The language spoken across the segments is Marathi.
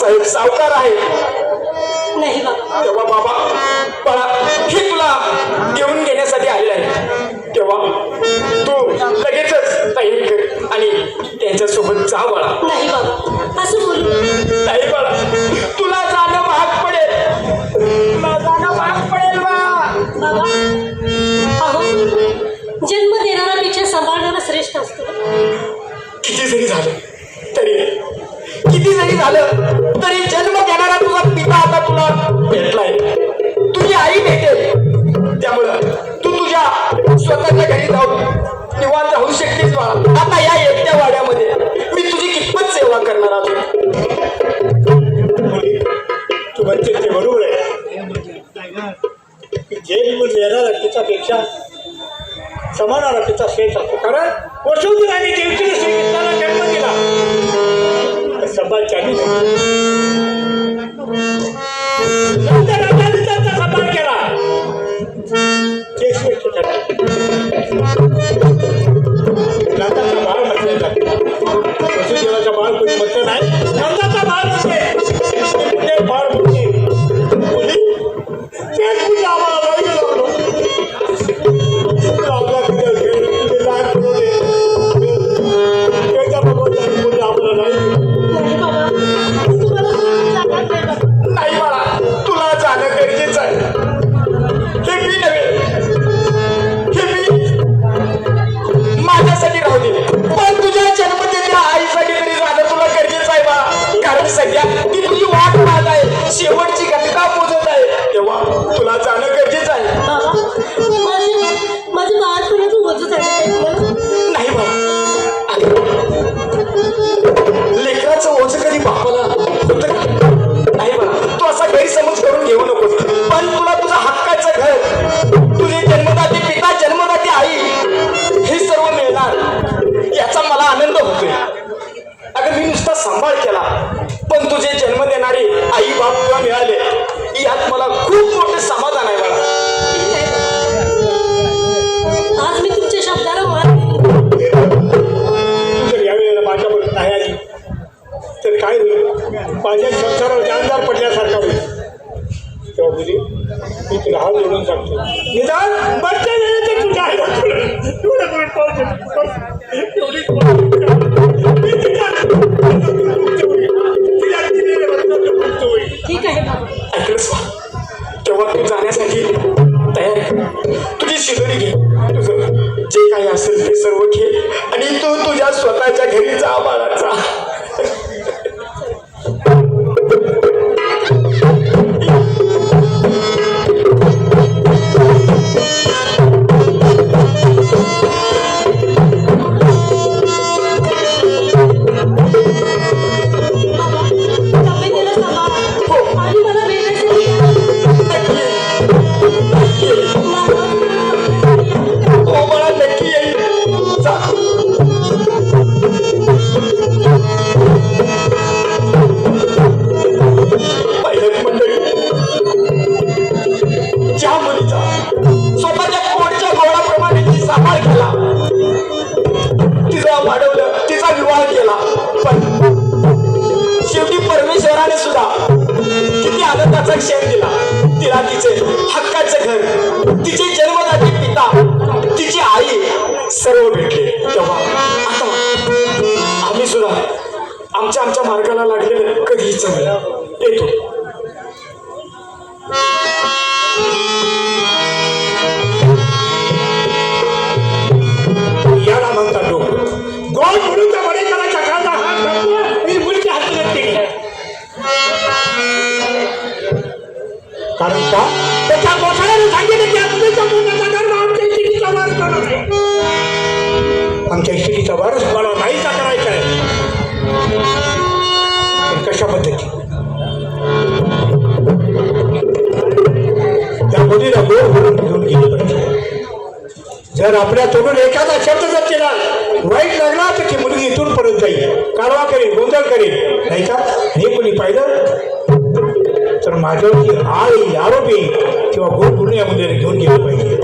साहेब सावकार आहे. नाही तेव्हा बाबा बाळा हे तुला घेऊन घेण्यासाठी आलेलं आहे. तेव्हा तू लगेचच तयारी कर आणि त्यांच्यासोबत जा बाळा. नाही बाबा. असं बोलू त्यांचा शेष असतो. कारण वसुंधराने देवकीने श्रीकृष्णाला जन्म दिला तर होतोय अगं मी नुसता सांभाळ केला. पण तुझे जन्म देणारे आई बाप तुला मिळाले. यात मला खूप मोठं समाधान आहे बाळा. आज मी तुमच्या शब्दाला जर यावेळेला माझ्याबरोबर नाही आली तर काय होईल? माझ्या संसारावर जानदार पडल्यासारखा होईल. तेव्हा मुली मी तुला हात जोडून सांगतो. निदान तुझ्या ठीक आहे. तेव्हा तू जाण्यासाठी तयार तुझी शिदोरी घे. तुझं जे काही असेल ते सर्व घे. आणि तू तुझ्या स्वतःच्या घरी जा बाळाचा. म्हणून त्या वडेकराच्या खांदा हात घातला आणि कारण का? त्याच्या गोसाळ्याने सांगितलं की आमच्या आमच्या नाहीचा करायचा आहे. कशा पद्धती त्या मुलीला गोड म्हणून घेऊन गेली पाहिजे. जर आपल्या तोडून एखादा शब्द जर वाईट लागला तर ती मुलगी इथून परत जाईल. कारवा करेल गोंधळ करेल नाही का? हे कोणी पाहिलं? तर माझ्यावरती आळ येईल आरोप येईल किंवा गोड गुण या मुलीला घेऊन गेलं पाहिजे.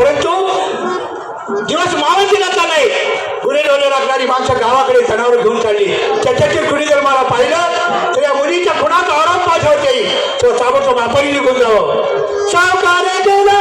परंतु दिवस मावळतीला नाही. गुन्हे डोळे लागणारी माणसं गावाकडे जनावर घेऊन चालली. त्याच्याचे कुणी जर मला पाहिलं तर या मुलीच्या खुणात औरत माझ्या होते तो ताबडतोब आपण निघून जावं. सावकारे गेला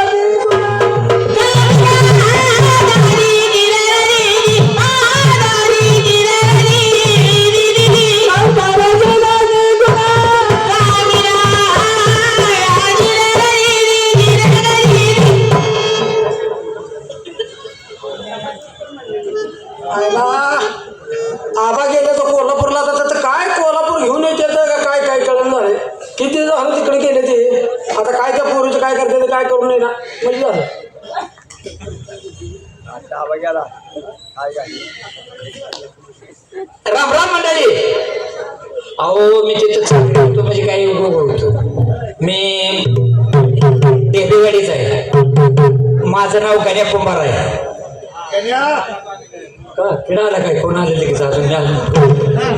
म्हणजे झालं राम राम मंडळी. अहो मी तिथं चाललो होतो म्हणजे काही उपयोग होतो मी देवीवाडीच आहे. माझं नाव गण्या कुंभार आहे. का? आला काय? कोण आलं लगेच? अजून.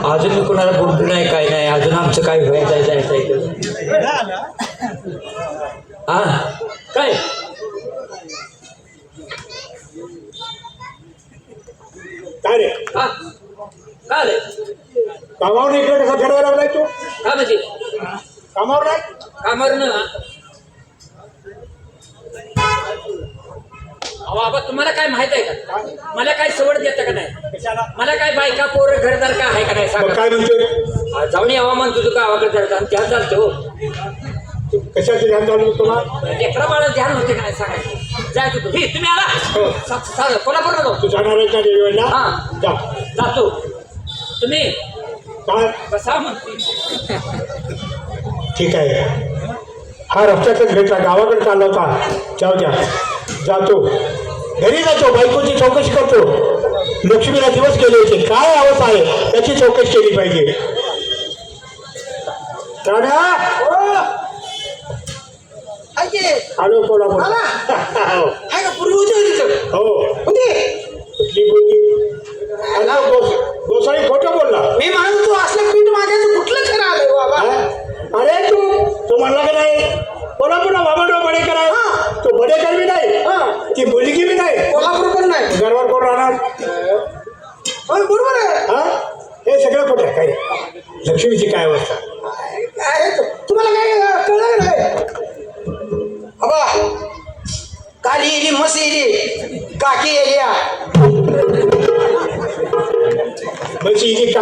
अजून मी कोणाला बोलतो नाही काय नाही. अजून आमचं काय व्हायचं जायचं आहे हा? काय? काय रे हा. काय आलंय? कामावर इकडे कसा फिरायला लागलाय तू? काय म्हणजे? कामावर नाही? कामावर ना अहो बाबा तुम्हाला काय माहीत आहे का? मला काय सवड देतं का नाही? कशाला? मला काय बायका पोरं घरदार का आहे का नाही मग सांगा काय म्हणतोय? आ, जाऊन यावा म्हणतो तू गावाकडे जायचं आणि त्या चालतो तू कशाचं ध्यान चालू तुला लेकरा बाळा ध्यान होते का नाही सांगायचं? जायचं ही तुम्ही आला? हो. सा- सा- कोल्हापूरला जाऊ. हा. जा. जातो. तुम्ही? काय? म्हणते. ठीक आहे. हा रस्त्यातच भेटला गावाकडे चालला होता. जाऊ द्या. जातो. घरी जातो बायकोची चौकशी करतो. लक्ष्मीला दिवस गेले होते. काय अवस्था आहे? त्याची चौकशी केली पाहिजे. राण्या आलो कोल्हापूर हो. आहे का पूर्वी होती तिथं? हो. होती? कुठली बोलली अरे गोस- गोसाई खोटं बोलला. मी म्हणत तू असलं पीठ मागायचं कुठलं खरं बाबा? हा? अरे तू तू म्हणला का नाही? कोल्हापूरला बाबाराव बडेकर आहे. तो बडेकर बी नाही. हा. ती मुलगी बी नाही. कोल्हापूर पण नाही. घरवर कोण राहणार? बरोबर आहे. हा? हे सगळं काय? लक्ष्मीची काय अवस्था?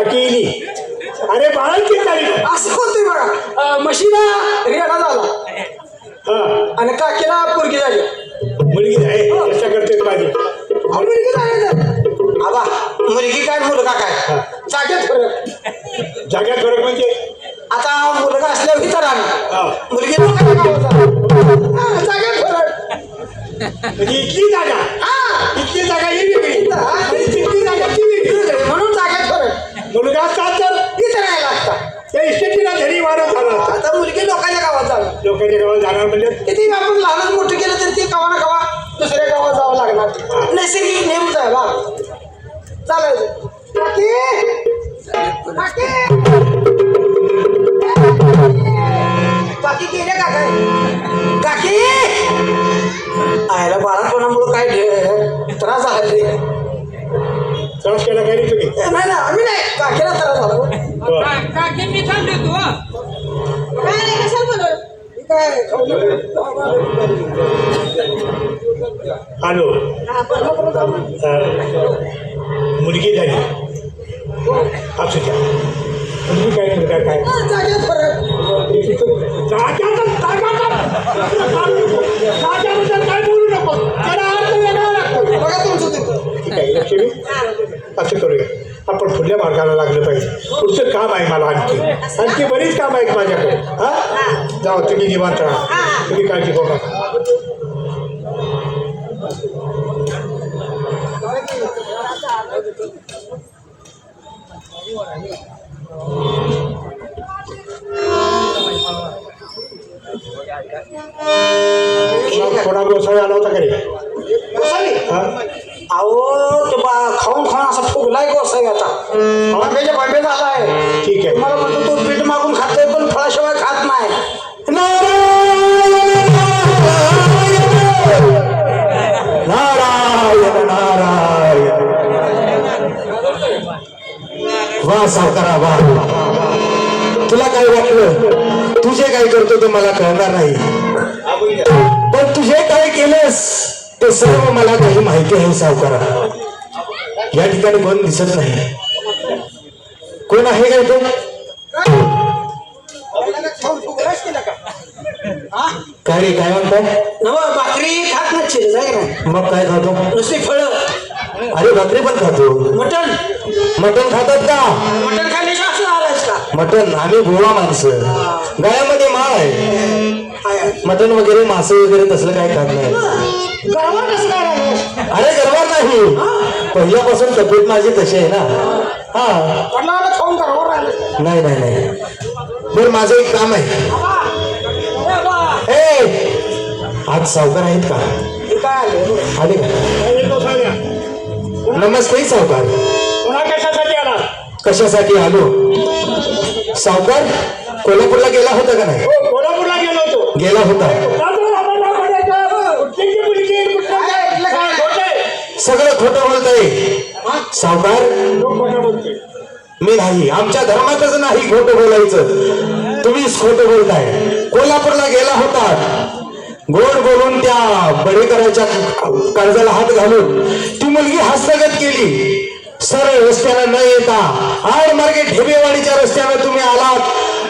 इली अरे बाळाची तारीख. असं होतंय बघा. म्हशीला रेडा झाला. हा. आणि काकीला पोरगी झाली. मुलगी आहे. कशा करते माझी. अहो, मुलगी झाली तर. आबा मुलगी काय मुलगा काय? जागेत फरक. जाग्यात फरक म्हणजे? आता मुलगा असल्यावर इथं हा. राहणार मुलगी. हा, जागेत फरक. म्हणजे इथली जागा. हा. इथली जागा ही वेगळी आणि तिथली जागा ती वेगळी म्हणून जागेत फरक मुलगा असतात तर इथं राहायला लागतात त्या इस्टेटीला घरी वारं झाला असता आता मुलगी लोकांच्या गावात जाणार लोकांच्या गावात जाणार म्हणजे किती आपण लहानच मोठं केलं तर ती कवा ना कवा दुसऱ्या गावात जावं लागणार. नैसर्गिक नेमच आहे बा चालायचं काकी! काकी! काकी गेले का काय? काकी! आयला बाळापणामुळं काय त्रास झाला. त्रास केला काय रे तुम्ही? नाही नाही आम्ही नाही. काकीला त्रास झाला. रे कशाला बोलवलं? काय खाऊ नका. आलो हा, बरं, बरं, बरं. अं, मुलगी आपण खुल्या मार्गाला लागलं पाहिजे. पुढचं काम आहे मला आणखी. आणखी बरीच काम आहेत माझ्याकडे. हा? जाऊ तुम्ही निवांत राहा. तुम्ही काळजी करू नका. मग वाटलं तुझे काय करतो ते मला कळणार नाही. पण तुझे काय केलंस ते सर्व मला काही माहिती आहे सावकारा. या ठिकाणी कोण दिसत नाही. कोण आहे काय तो? काय रे काय भाकरी खात नाही? मग काय खातो? नुसती फळं. अरे भाकरी पण खातो. मटण. मटण खातात का? मटण खाल्ल्याशी मटण आम्ही गोवा माणसं. गायामध्ये माळ आहे. मटण वगैरे मासे वगैरे तसलं काय खात नाही? अरे गरबार नाही. पहिल्यापासून तब्येत माझी तशी आहे ना. हा. नाही नाही नाही. बरं माझं एक काम आहे. ए आज सावकार आहेत का? काय आलं? का? नमस्ते सावकार. कशासाठी आला? कशासाठी आलो? सावकार कोल्हापूरला गेला होता का नाही? कोल्हापूरला गेलो होतो. गेला होता? सगळं खोटं बोलतंय. सावकार मी नाही. आमच्या धर्मातच नाही खोटं बोलायचं. तुम्हीच खोटं बोलताय. कोल्हापूरला गेला होता. गोड बोलून त्या बडेकराच्या कर्जाला हात घालून ती मुलगी हस्तगत केली. सरळ रस्त्यानं न येता आड मार्गे ढेबेवाडीच्या रस्त्यानं तुम्ही आलात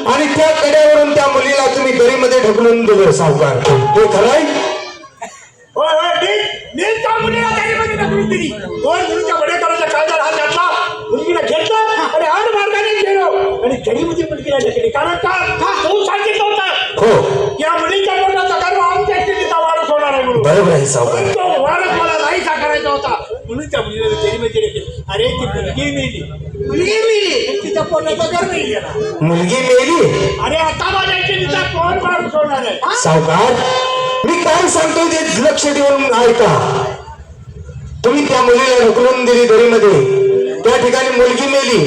आणि त्या कड्यावरून त्या मुलीला तुम्ही दरीमध्ये ढकलून दिलं सावकार. हे खरंय मुलगीला घेतला आणि कारण का? का? तो सांगितलं होतं. हो. या मुलीच्या स्थितीचा वारस होणार आहे म्हणून. बरोबर आहे सावकार. तो वारस मला नाही साकारायचा होता. म्हणून त्या मुलीला गडीमध्ये ढकलली अरे ती मुलगी मेली. मुलगी मेली? तिच्या पोटाचा गर्भ गेला. मुलगी मेली? अरे आता माझ्या तिचा कोण माणूस होणार आहे? सावकार मी काय सांगतोय ते लक्ष देऊन ऐका. तुम्ही त्या मुलीला ढकलून दिली दरीमध्ये. त्या ठिकाणी मुलगी मेली.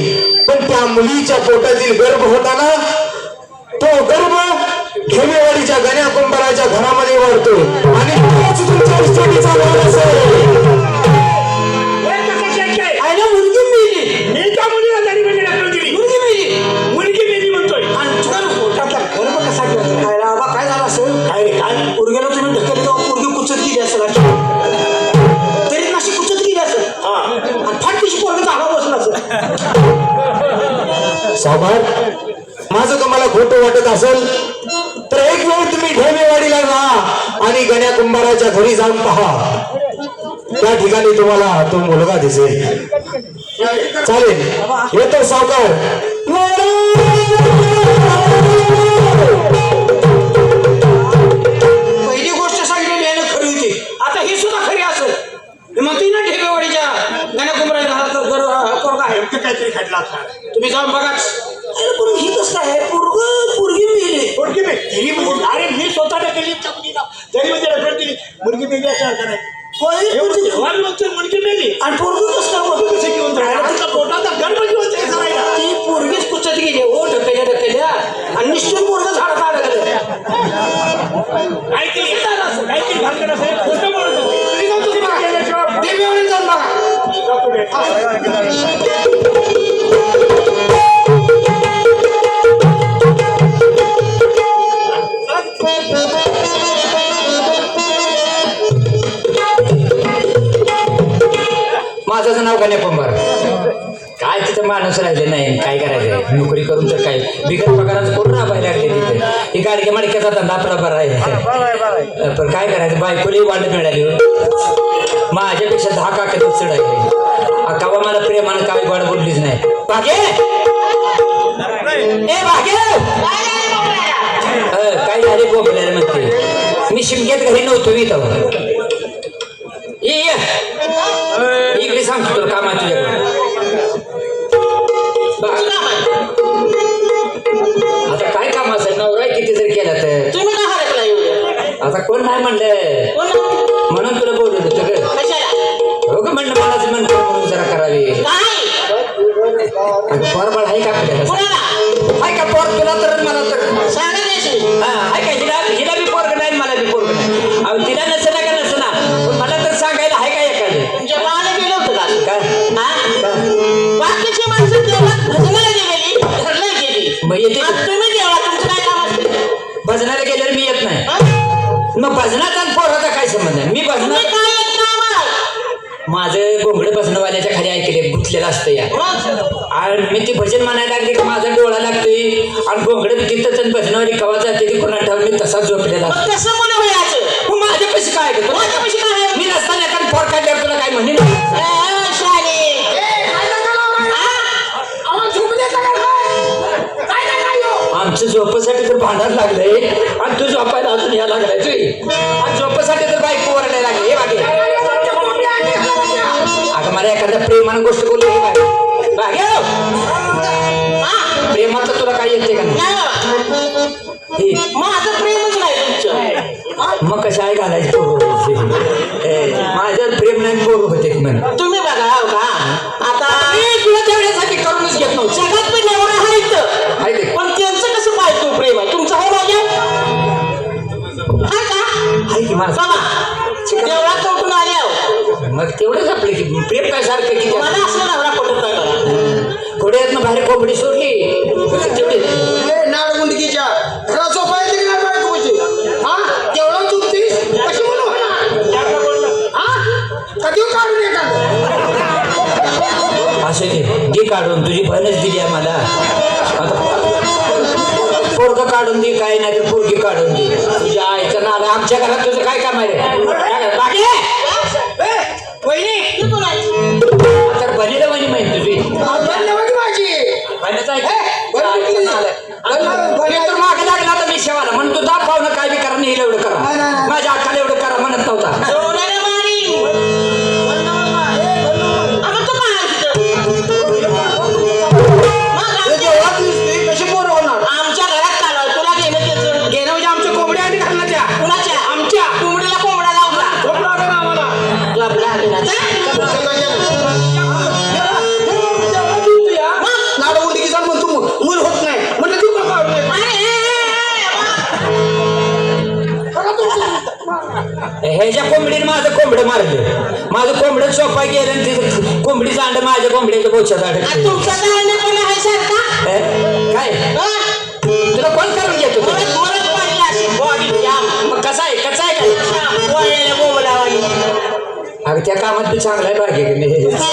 पण त्या मुलीच्या पोटातील गर्भ होता ना? तो गर्भ घेमेवाडीच्या गण्या कुंभाराच्या घरामध्ये वाढतो. आणि तोच तुमच्या असेल माझं तुम्हाला खोटं वाटत असेल? वेळ तुम्ही ढेमेवाडीला जा आणि गण्या कुंभाराच्या घरी जाऊन पहा. त्या ठिकाणी तुम्हाला तो मुलगा दिसेल. चालेल. येतो सावकार. पहिली गोष्ट सांगितलेली आहे ना खरी होती. आता ही सुद्धा खरी असेल. मी म्हणतोय ना ठेकेवाडीच्या गण्याकुंभराच्या घरात घर पोरगा आहे. काहीतरी खटला. तुम्ही जाऊन बघाच अरे पण ही कसं काय पोरग पोरगी मेली पोरगी मेली. तरी म्हणजे अरे मी स्वतः केली मुलीला तरी म्हणजे रेफर केली मुलगी माझं नाव गण्या पंभार. काय तिथं माणूस राहिले नाही काय करायचं नोकरी करून तर काय? बिगर पगाराचं कोण राबायला लागले तिथे. ही गाडक्या माडक्याचा धंदा आपला बरा आहे. पण काय करायचं? बायकोली वाढ मिळाली हो. माझ्यापेक्षा दहा काका चढ आहे अकावा मला प्रेमानं काय वाढ बोललीच नाही. भागे! ए भागे! काय झाले बोंबल्याला म्हणते. मी शिमक्यात घरी नव्हतो इथं. ये. ये. इकडे सांगतो तुला काम आहे आता काय काम असेल नवरा किती जरी केला तर तुम्ही आता कोण नाही म्हणलं या? आणि मी ते भजन म्हणायला लागले की माझा डोळा लागतोय. आणि गोंगड तिथंच आणि कवा जाते ती कोणा ठाव मी तसाच झोपलेला. मग माझ्या पैसे काय माझ्यापाशी? मी नसताना एखादं काढल्यावर तुला काय म्हणेन. आमचं झोपासाठी तर भांडायला लागलंय. आणि तू झोपायला अजून या लागलाय तू आणि झोपासाठी तर बाईक वरडायला लागली हे बाकी मला एखाद्या प्रेमानं गोष्ट बोलली. हा? प्रेमाचं तुला काय येते का नाही. हे, माझं प्रेमच नाही तुमचं? मग कशा आहे घालायची माझ्यावर प्रेम नाही पोरं होते म्हण? तुम्ही बघा हो का? आता तुला तेवढ्यासाठी करूनच घेत नव्हतं. जगात पण एवढं आहे ते. पण त्यांचं कसं पाहिजे प्रेम आहे? तुमचं आहे माझ्या का? माझं देवळात आहो मग तेवढंच आपलं की प्रेम काय सारखं की मला असं नवरा पटत नाही घोड्यातनं बाहेर कोंबडी सोडली. घरा नाही? हा? तेवढं चुकतीस कशी म्हणू हा? कधी काढून एखादं. असं घे. काढून. तुझी बहीणच दिली आहे मला. आता पोरग काढून दे काय नाही तर पोरगी काढून दे. तुझ्या आईचं नाव आमच्या घरात तुझं काय काम आहे बाकी वहिनी! हे कोण आहे? तर बनीला म्हणी माहिती तुझी. माझी. बहिणीचं हे, बहिणी किती? तर मागे लागला तर मी शेवाला. म्हणून तू दाब पाहुणं काय बी करा नाही एवढं करा. माझ्या अक्काला एवढं करा म्हणत नव्हता. ह्याच्या कोंबडीने माझं कोंबडं मारलं. माझं कोंबडं सोपा गेलं तिचं कोंबडीचं अंड माझ्या कोंबड्याच्या बोच्यात अडकलं तुमचा काय? त्या कामात तू चांगला आहे. बागे